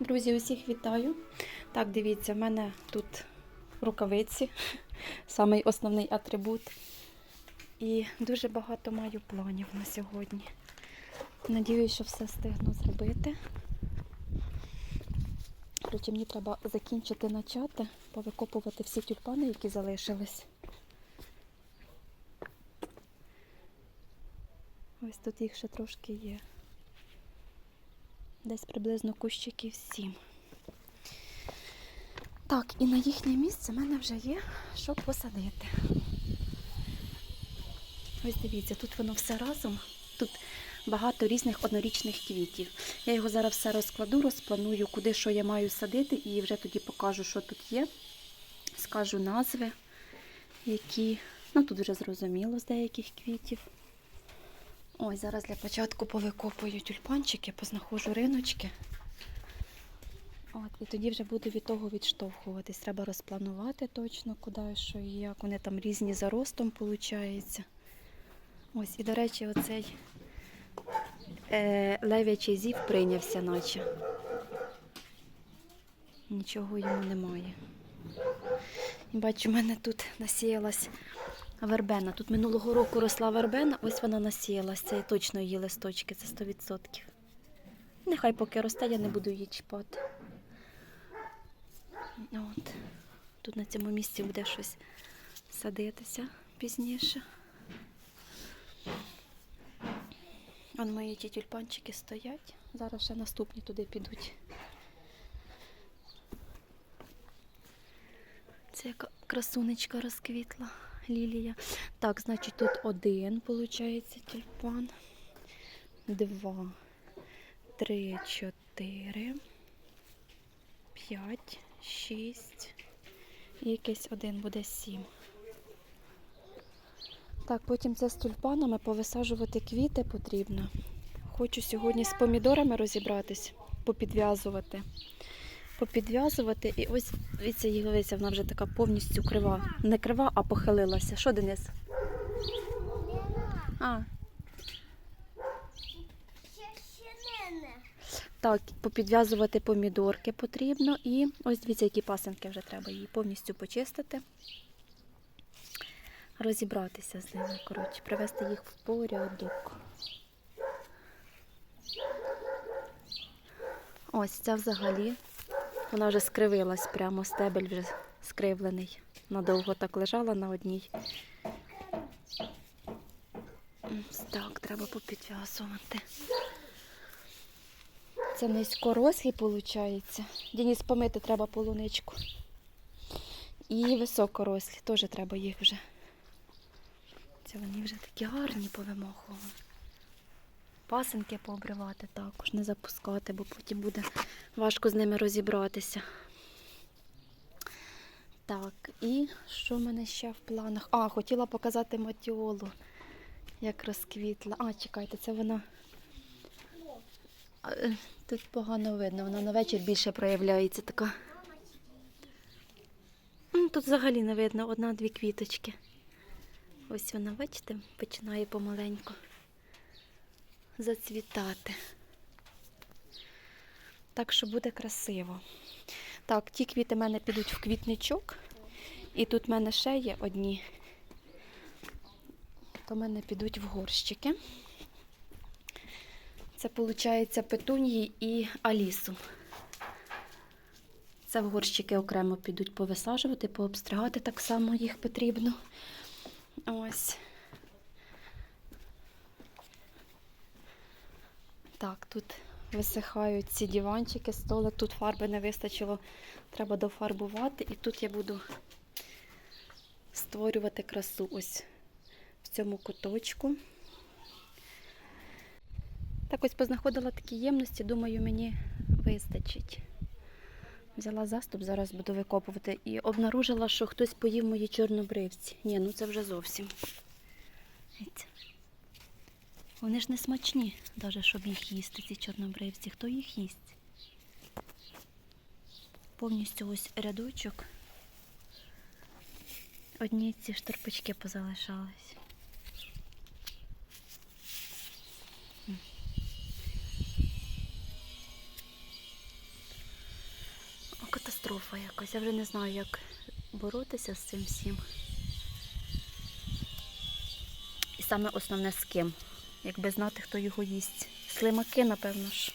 Друзі, усіх вітаю. Так, дивіться, в мене тут рукавиці, самий основний атрибут. І дуже багато маю планів на сьогодні. Надіюсь, що все встигну зробити. Коротше, мені треба закінчити начати, повикопувати всі тюльпани, які залишились. Ось тут їх ще трошки є. Десь приблизно кущиків сім. Так, і на їхнє місце в мене вже є, що посадити. Ось дивіться, тут воно все разом. Тут багато різних однорічних квітів. Я його зараз все розкладу, розпланую, куди що я маю садити, і вже тоді покажу, що тут є. Скажу назви, які. Ну, тут вже зрозуміло з деяких квітів. Ось зараз для початку повикопую тюльпанчики, познаходжу риночки. От, і тоді вже буду від того відштовхуватись. Треба розпланувати точно, куди, що і як. Вони там різні за ростом виходить. Ось, і, до речі, оцей е, лев'ячий зів прийнявся, наче. Нічого йому немає. Бачу, в мене тут насіялась вербена. Тут минулого року росла вербена, ось вона насіялась. Це точно її листочки, це 100%. Нехай поки росте, я не буду її чіпати. От. Тут на цьому місці буде щось садитися пізніше. Вон мої ті тюльпанчики стоять. Зараз ще наступні туди підуть. Це яка красунечка розквітла лілія. Так, значить, тут один, виходить, тюльпан. Два, три, чотири, п'ять, шість. І якийсь один буде сім. Так, потім це з тюльпанами повисаджувати квіти потрібно. Хочу сьогодні з помідорами розібратись, попідв'язувати. Попідв'язувати. І ось дивіться, її дивіться, вона вже така повністю крива. Не крива, а похилилася. Що, Денис? А, так, попідв'язувати помідорки потрібно. І ось дивіться, які пасенки вже треба її повністю почистити. Розібратися з ними, коротше, привести їх в порядок. Ось ця взагалі. Вона вже скривилась прямо, стебель вже скривлений. Надовго так лежала на одній. Так, треба попідв'язувати. Це низькорослі, виходить. Дініс помити треба полуничку. І високорослі, теж треба їх вже. Це вони вже такі гарні повимахували. Пасенки пообривати також, не запускати, бо потім буде важко з ними розібратися. Так, і що в мене ще в планах? А, хотіла показати матіолу, як розквітла. А, чекайте, це вона. Е, Тут погано видно, вона на вечір більше проявляється така. Тут взагалі не видно одна-дві квіточки. Ось вона, бачите, починає помаленьку зацвітати. Так що буде красиво. Так, ті квіти в мене підуть в квітничок. І тут в мене ще є одні. То в мене підуть в горщики. Це, виходить, петунії і алісу. Це в горщики окремо підуть повисаджувати, пообстригати так само їх потрібно. Ось. Так, тут висихають ці диванчики, столик. Тут фарби не вистачило, треба дофарбувати. І тут я буду створювати красу ось в цьому куточку. Так ось познаходила такі ємності, думаю, мені вистачить. Взяла заступ, зараз буду викопувати. І обнаружила, що хтось поїв мої чорнобривці. Ні, ну це вже зовсім. Вони ж не смачні, навіть щоб їх їсти, ці чорнобривці. Хто їх їсть? Повністю ось рядочок. Одні ці шторпички позалишались. катастрофа якась. Я вже не знаю, як боротися з цим всім. І саме основне з ким. Якби знати, хто його їсть. Слимаки, напевно ж.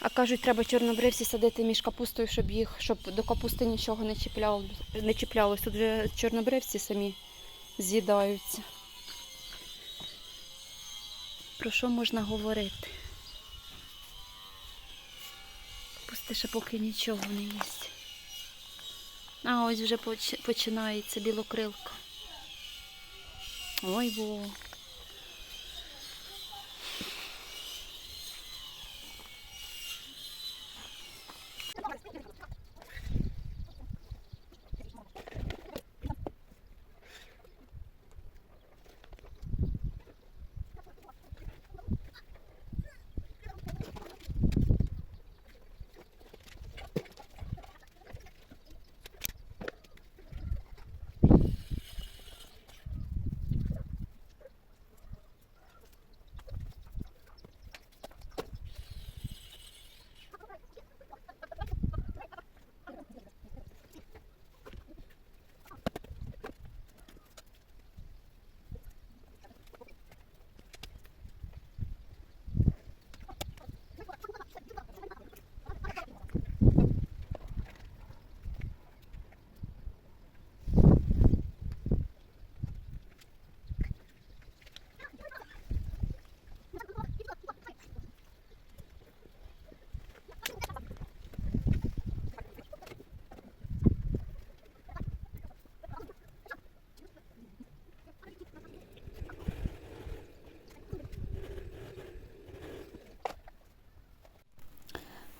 А кажуть, треба чорнобривці садити між капустою, щоб їх, щоб до капусти нічого не чіпляло, не чіплялось. Тут вже чорнобривці самі з'їдаються. Про що можна говорити? Капусти ще поки нічого не їсть. А ось вже починається білокрилка. Ой бо.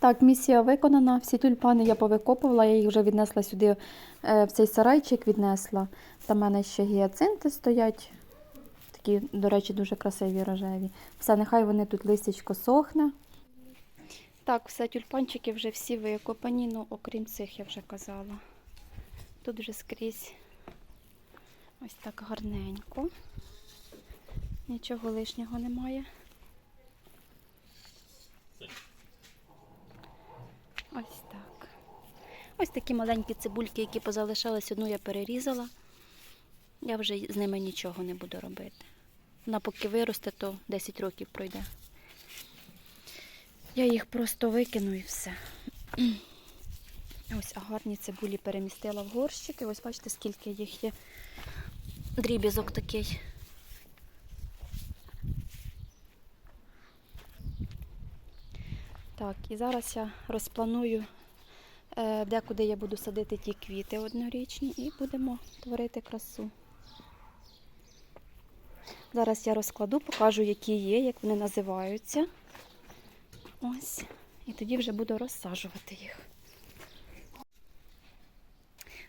Так, місія виконана. Всі тюльпани я повикопувала, я їх вже віднесла сюди е, в цей сарайчик віднесла. Там в мене ще гіацинти стоять. Такі, до речі, дуже красиві рожеві. Все, нехай вони тут листячко сохне. Так, все, тюльпанчики вже всі викопані, ну окрім цих я вже казала. Тут вже скрізь ось так гарненько. Нічого лишнього немає. Ось так. Ось такі маленькі цибульки, які позалишались, одну я перерізала. Я вже з ними нічого не буду робити. Вона поки виросте, то 10 років пройде. Я їх просто викину і все. Ось а гарні цибулі перемістила в горщики. Ось бачите, скільки їх є. Дріб'язок такий. Так, і зараз я розпланую, е, де куди я буду садити ті квіти однорічні і будемо творити красу. Зараз я розкладу, покажу, які є, як вони називаються. Ось. І тоді вже буду розсаджувати їх.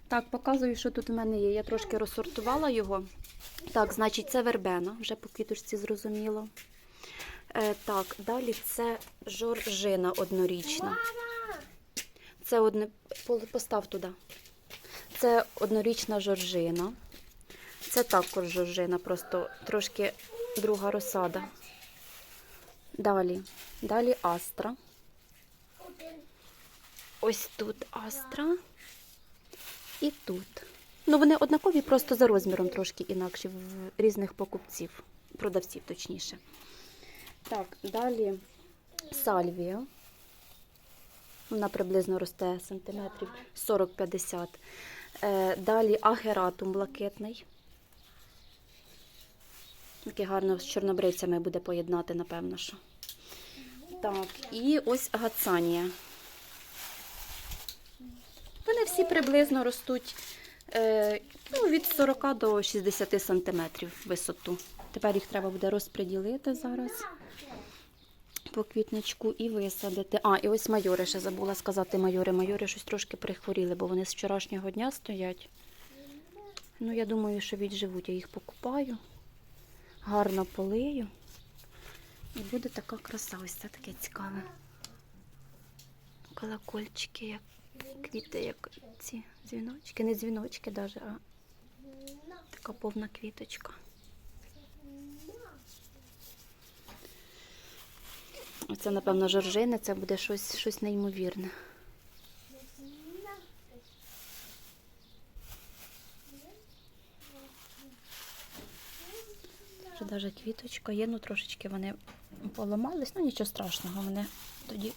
Так, показую, що тут у мене є. Я трошки розсортувала його. Так, значить, це вербена, вже по квіточці зрозуміло. Е, так, далі це жоржина однорічна. Це одне. Постав туди. Це однорічна жоржина. Це також жоржина, просто трошки друга розсада. Далі. Далі астра. Ось тут астра. І тут. Ну, вони однакові, просто за розміром трошки інакші в різних покупців, продавців точніше. Так, далі сальвія. Вона приблизно росте сантиметрів 40-50. Е, Далі агератум блакитний. Такий гарно з чорнобривцями буде поєднати, напевно, що. Так, і ось гацанія. Вони всі приблизно ростуть е, ну, від 40 до 60 сантиметрів висоту. Тепер їх треба буде розподілити зараз по квітничку і висадити. А, і ось майори ще забула сказати майори. Майори щось трошки прихворіли, бо вони з вчорашнього дня стоять. Ну, я думаю, що відживуть. Я їх покупаю, гарно полию. І буде така краса. Ось це таке цікаве. Колокольчики, як квіти, як ці дзвіночки. Не дзвіночки навіть, а така повна квіточка. Це, напевно, жоржини, це буде щось, щось неймовірне. Вже навіть квіточка є, ну трошечки вони поламались, ну нічого страшного, вони тоді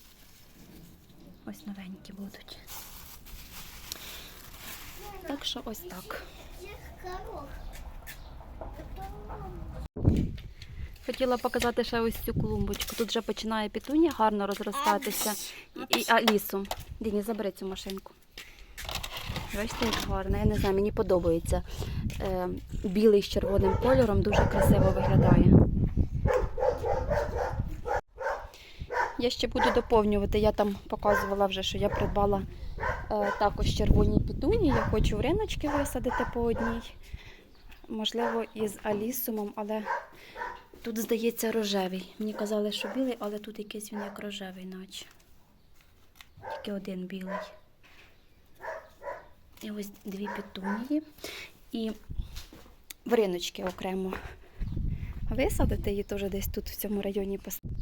ось новенькі будуть. Так що ось так. Хотіла показати ще ось цю клумбочку. Тут вже починає петунія гарно розростатися. І, і, а лісом. Діні, забери цю машинку. Бачите, як гарно. Я не знаю, мені подобається. Е, білий з червоним кольором дуже красиво виглядає. Я ще буду доповнювати. Я там показувала вже, що я придбала е, також червоні петунії. Я хочу в риночки висадити по одній. Можливо, із алісумом, але тут, здається, рожевий. Мені казали, що білий, але тут якийсь він як рожевий, наче. Тільки один білий. І ось дві петунії. І в риночки окремо висадити її теж десь тут в цьому районі поставити.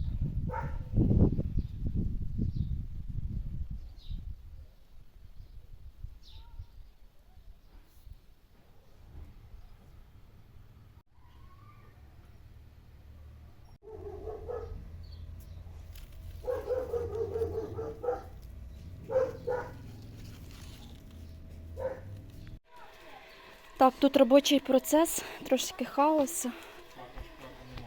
Так, тут робочий процес, трошки хаосу.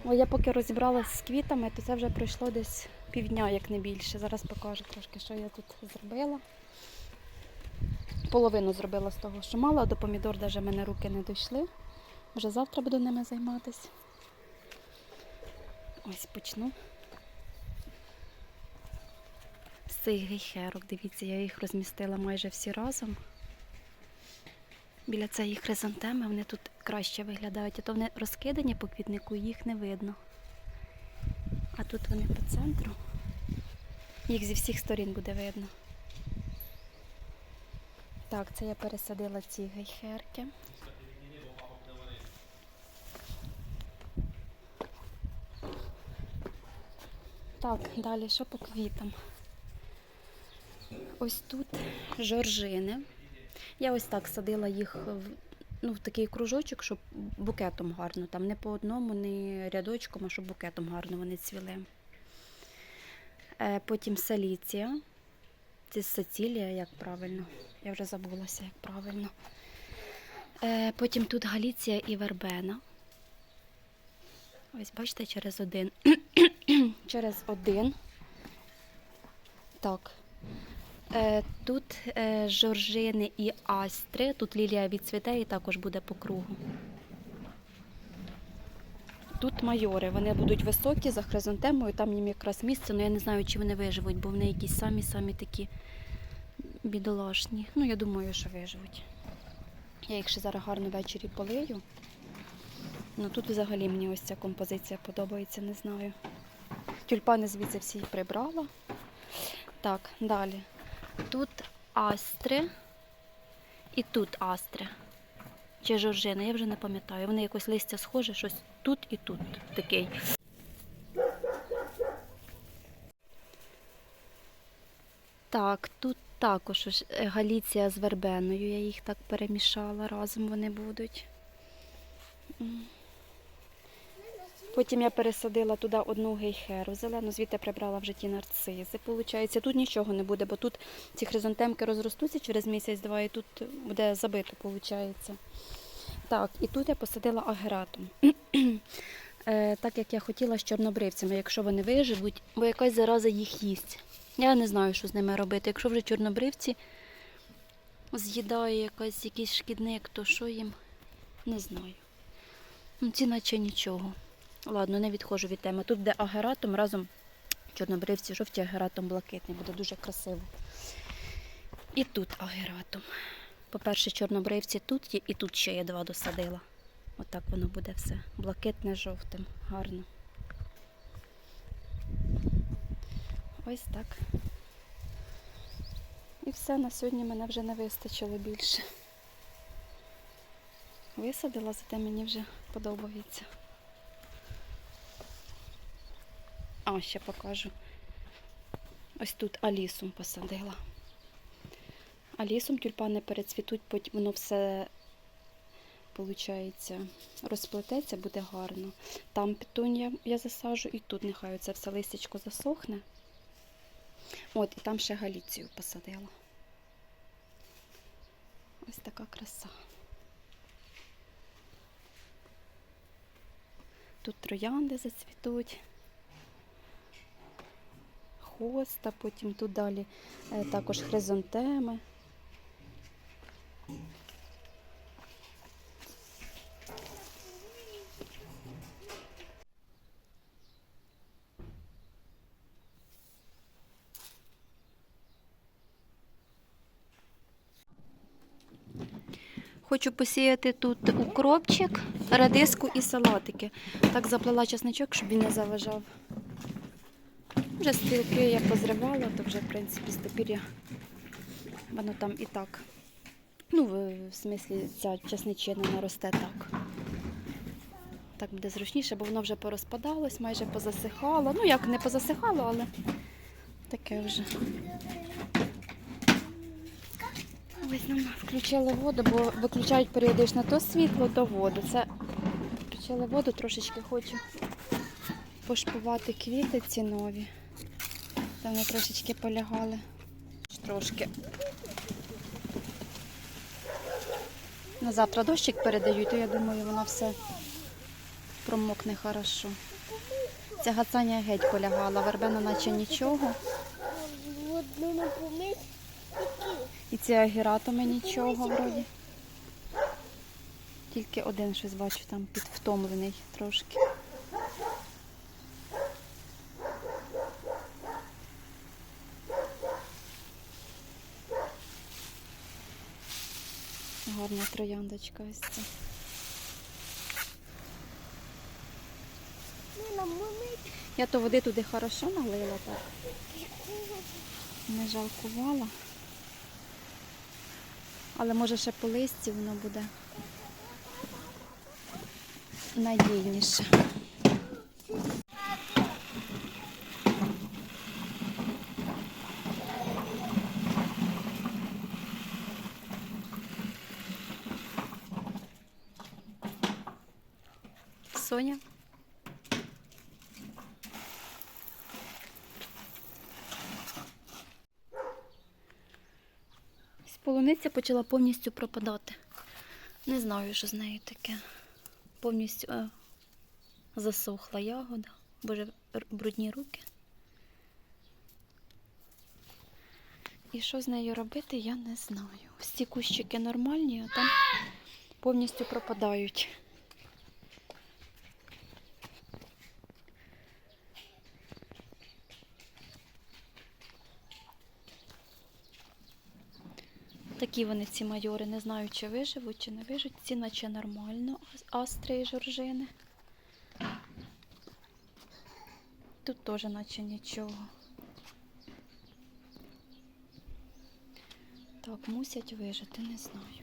Бо я поки розібралася з квітами, то це вже пройшло десь півдня, як не більше. Зараз покажу трошки, що я тут зробила. Половину зробила з того, що мала, а до помідор навіть в мене руки не дійшли. Вже завтра буду ними займатися. Ось почну. З цих гейхерок, дивіться, я їх розмістила майже всі разом. Біля цієї хризантеми вони тут краще виглядають, а то вони розкидані по квітнику, їх не видно. А тут вони по центру. Їх зі всіх сторін буде видно. Так, це я пересадила ці гейхерки. Так, далі що по квітам? Ось тут жоржини. Я ось так садила їх в, ну, в такий кружочок, щоб букетом гарно, там не по одному, не рядочком, а щоб букетом гарно вони цвіли. Е, потім саліція. Це сацілія, як правильно. Я вже забулася, як правильно. Е, потім тут галіція і вербена. Ось, бачите, через один. через один. Так. Е, Тут е, жоржини і астри. Тут лілія відцвіте і також буде по кругу. Тут майори, вони будуть високі за хризантемою, там їм якраз місце, але я не знаю, чи вони виживуть, бо вони якісь самі-самі такі бідолашні. Ну, я думаю, що виживуть. Я їх ще зараз гарно ввечері полию. Ну тут взагалі мені ось ця композиція подобається, не знаю. Тюльпани звідси всі прибрала. Так, далі. Тут астри і тут астри. Чи жоржина, я вже не пам'ятаю. Вони якось листя схоже, щось тут і тут такий. Так, тут також е, галіція з вербеною. Я їх так перемішала, разом вони будуть. Потім я пересадила туди одну гейхеру зелену, звідти прибрала вже ті нарцизи. Получається, тут нічого не буде, бо тут ці хризантемки розростуться через місяць-два, і тут буде забито, виходить. Так, і тут я посадила агератум. Е, так як я хотіла з чорнобривцями, якщо вони виживуть, бо якась зараза їх їсть. Я не знаю, що з ними робити. Якщо вже чорнобривці з'їдає якась, якийсь шкідник, то що їм? Не знаю. Ну, ці наче нічого. Ладно, не відходжу від теми. Тут де агератом разом чорнобривці жовті, агератом блакитний. Буде дуже красиво. І тут агератом. По-перше, чорнобривці тут є, і тут ще я два досадила. Отак воно буде все. Блакитне жовтим. Гарно. Ось так. І все, на сьогодні мене вже не вистачило більше. Висадила, зате мені вже подобається. А, ще покажу. Ось тут алісум посадила. Алісум тюльпани перецвітуть, потім воно все, виходить, розплететься, буде гарно. Там петунія я засаджу, і тут нехай це все листячко засохне. От, і там ще галіцію посадила. Ось така краса. Тут троянди зацвітуть. Хоста, потім тут далі е, також хризантеми. Хочу посіяти тут укропчик, редиску і салатики. Так заплела чесничок, щоб він не заважав. Вже стрілки я позривала, то вже, в принципі, стопір'я воно там і так. Ну, в, смислі, ця чесничина наросте так. Так буде зручніше, бо воно вже порозпадалось, майже позасихало. Ну, як не позасихало, але таке вже. Ось нам включили воду, бо виключають періодично то світло, то воду. Це включили воду, трошечки хочу пошпувати квіти ці нові. Там вони трошечки полягали. Трошки. На завтра дощик передають, то я думаю, воно все промокне хорошо. Ця гацання геть полягала, вербена наче нічого. І ці агіратами нічого вроді. Тільки один щось бачу там підвтомлений трошки. Гарна трояндочка ось ця. момент. Я то води туди хорошо налила так. Не жалкувала. Але може ще по листі воно буде надійніше. Соня. Полуниця почала повністю пропадати. Не знаю, що з нею таке. Повністю е, засохла ягода. Боже, брудні руки. І що з нею робити, я не знаю. Ці кущики нормальні, а там повністю пропадають. Такі вони ці майори, не знаю, чи виживуть, чи не виживуть. Ці наче нормально, ас- астри і жоржини. Тут теж наче нічого. Так, мусять вижити, не знаю.